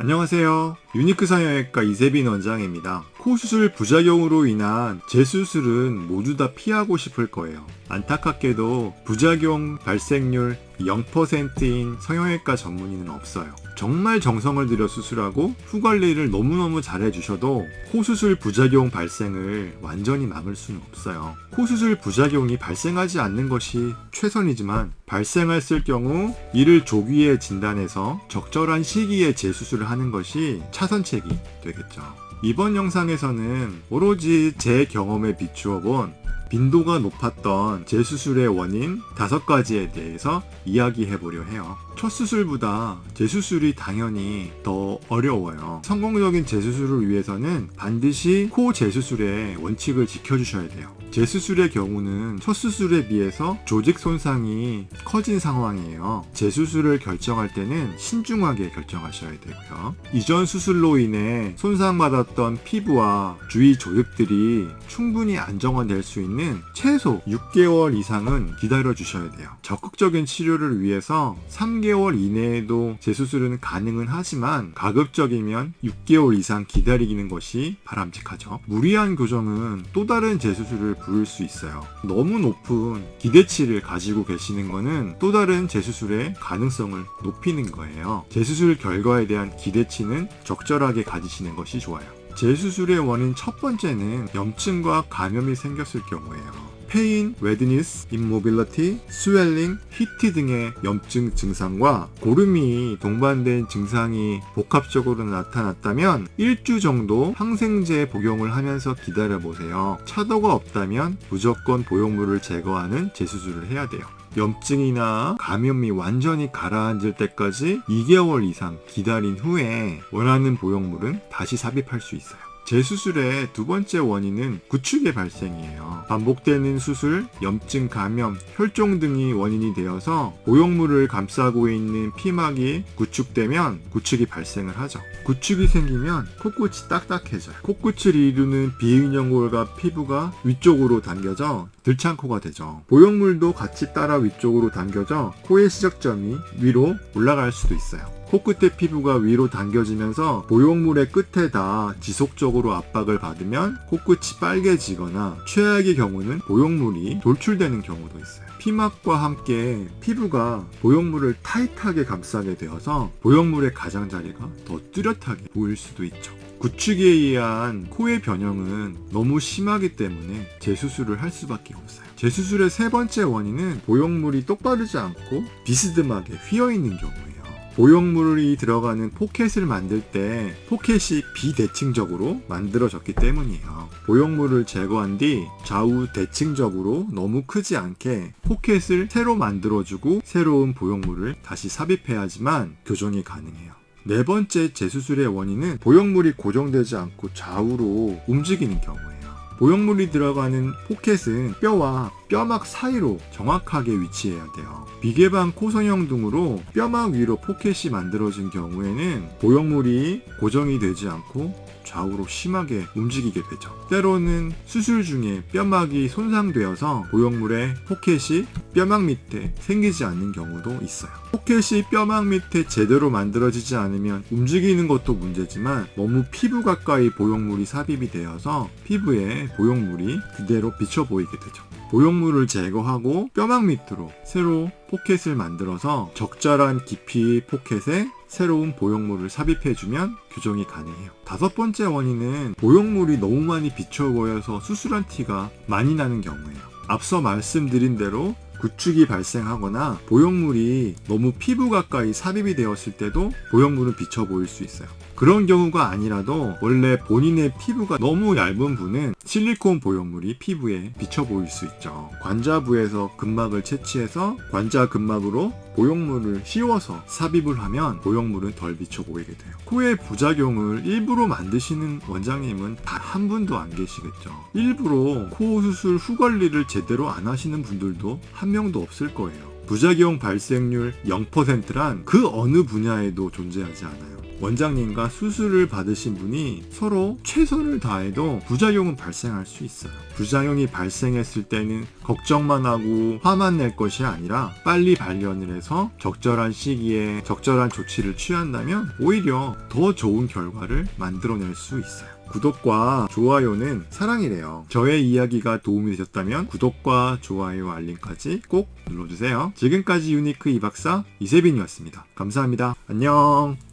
안녕하세요. 유니크 성형외과 이세빈 원장입니다. 코 수술 부작용으로 인한 재수술은 모두 다 피하고 싶을 거예요. 안타깝게도 부작용 발생률 0%인 성형외과 전문의는 없어요. 정말 정성을 들여 수술하고 후 관리를 너무너무 잘해주셔도 코 수술 부작용 발생을 완전히 막을 수는 없어요. 코 수술 부작용이 발생하지 않는 것이 최선이지만 발생했을 경우 이를 조기에 진단해서 적절한 시기에 재수술을 하는 것이 차선책이 되겠죠. 이번 영상에서는 오로지 제 경험에 비추어 본 빈도가 높았던 재수술의 원인 다섯 가지에 대해서 이야기해 보려 해요. 첫 수술보다 재수술이 당연히 더 어려워요. 성공적인 재수술을 위해서는 반드시 코 재수술의 원칙을 지켜주셔야 돼요. 재수술의 경우는 첫 수술에 비해서 조직 손상이 커진 상황이에요. 재수술을 결정할 때는 신중하게 결정하셔야 되고요. 이전 수술로 인해 손상받았던 피부와 주위 조직들이 충분히 안정화될 수 있는 최소 6개월 이상은 기다려 주셔야 돼요. 적극적인 치료를 위해서 3개월 이내에도 재수술은 가능은 하지만 가급적이면 6개월 이상 기다리는 것이 바람직하죠. 무리한 교정은 또 다른 재수술을 부를 수 있어요. 너무 높은 기대치를 가지고 계시는 것은 또 다른 재수술의 가능성을 높이는 거예요. 재수술 결과에 대한 기대치는 적절하게 가지시는 것이 좋아요. 재수술의 원인 첫 번째는 염증과 감염이 생겼을 경우에요. 페인, 레드니스, 임모빌리티, 스웰링, 히트 등의 염증 증상과 고름이 동반된 증상이 복합적으로 나타났다면 1주 정도 항생제 복용을 하면서 기다려보세요. 차도가 없다면 무조건 보형물을 제거하는 재수술을 해야 돼요. 염증이나 감염이 완전히 가라앉을 때까지 2개월 이상 기다린 후에 원하는 보형물은 다시 삽입할 수 있어요. 재수술의 두 번째 원인은 구축의 발생이에요. 반복되는 수술, 염증 감염, 혈종 등이 원인이 되어서 보형물을 감싸고 있는 피막이 구축되면 구축이 발생을 하죠. 구축이 생기면 코끝이 딱딱해져요. 코끝을 이루는 비인형골과 피부가 위쪽으로 당겨져 들창코가 되죠. 보형물도 같이 따라 위쪽으로 당겨져 코의 시작점이 위로 올라갈 수도 있어요. 코끝의 피부가 위로 당겨지면서 보형물의 끝에다 지속적으로 압박을 받으면 코끝이 빨개지거나 최악의 경우는 보형물이 돌출되는 경우도 있어요. 피막과 함께 피부가 보형물을 타이트하게 감싸게 되어서 보형물의 가장자리가 더 뚜렷하게 보일 수도 있죠. 구축에 의한 코의 변형은 너무 심하기 때문에 재수술을 할 수밖에 없어요. 재수술의 세 번째 원인은 보형물이 똑바르지 않고 비스듬하게 휘어 있는 경우예요. 보형물이 들어가는 포켓을 만들 때 포켓이 비대칭적으로 만들어졌기 때문이에요. 보형물을 제거한 뒤 좌우 대칭적으로 너무 크지 않게 포켓을 새로 만들어주고 새로운 보형물을 다시 삽입해야지만 교정이 가능해요. 네 번째 재수술의 원인은 보형물이 고정되지 않고 좌우로 움직이는 경우예요. 보형물이 들어가는 포켓은 뼈와 뼈막 사이로 정확하게 위치해야 돼요. 비개방 코성형 등으로 뼈막 위로 포켓이 만들어진 경우에는 보형물이 고정이 되지 않고 좌우로 심하게 움직이게 되죠. 때로는 수술 중에 뼈막이 손상되어서 보형물의 포켓이 뼈막 밑에 생기지 않는 경우도 있어요. 포켓이 뼈막 밑에 제대로 만들어지지 않으면 움직이는 것도 문제지만 너무 피부 가까이 보형물이 삽입이 되어서 피부에 보형물이 그대로 비쳐 보이게 되죠. 보형물을 제거하고 뼈막 밑으로 새로 포켓을 만들어서 적절한 깊이 포켓에 새로운 보형물을 삽입해주면 교정이 가능해요. 다섯 번째 원인은 보형물이 너무 많이 비쳐 보여서 수술한 티가 많이 나는 경우예요. 앞서 말씀드린 대로 구축이 발생하거나 보형물이 너무 피부 가까이 삽입이 되었을 때도 보형물은 비쳐 보일 수 있어요. 그런 경우가 아니라도 원래 본인의 피부가 너무 얇은 분은 실리콘 보형물이 피부에 비쳐 보일 수 있죠. 관자부에서 근막을 채취해서 관자 근막으로 보형물을 씌워서 삽입을 하면 보형물은 덜 비쳐 보이게 돼요. 코의 부작용을 일부러 만드시는 원장님은 단 한 분도 안 계시겠죠. 일부러 코 수술 후 관리를 제대로 안 하시는 분들도 한 명도 없을 거예요. 부작용 발생률 0%란 그 어느 분야에도 존재하지 않아요. 원장님과 수술을 받으신 분이 서로 최선을 다해도 부작용은 발생할 수 있어요. 부작용이 발생했을 때는 걱정만 하고 화만 낼 것이 아니라 빨리 발견을 해서 적절한 시기에 적절한 조치를 취한다면 오히려 더 좋은 결과를 만들어낼 수 있어요. 구독과 좋아요는 사랑이래요. 저의 이야기가 도움이 되셨다면 구독과 좋아요 알림까지 꼭 눌러주세요. 지금까지 유니크 이박사 이세빈이었습니다. 감사합니다. 안녕.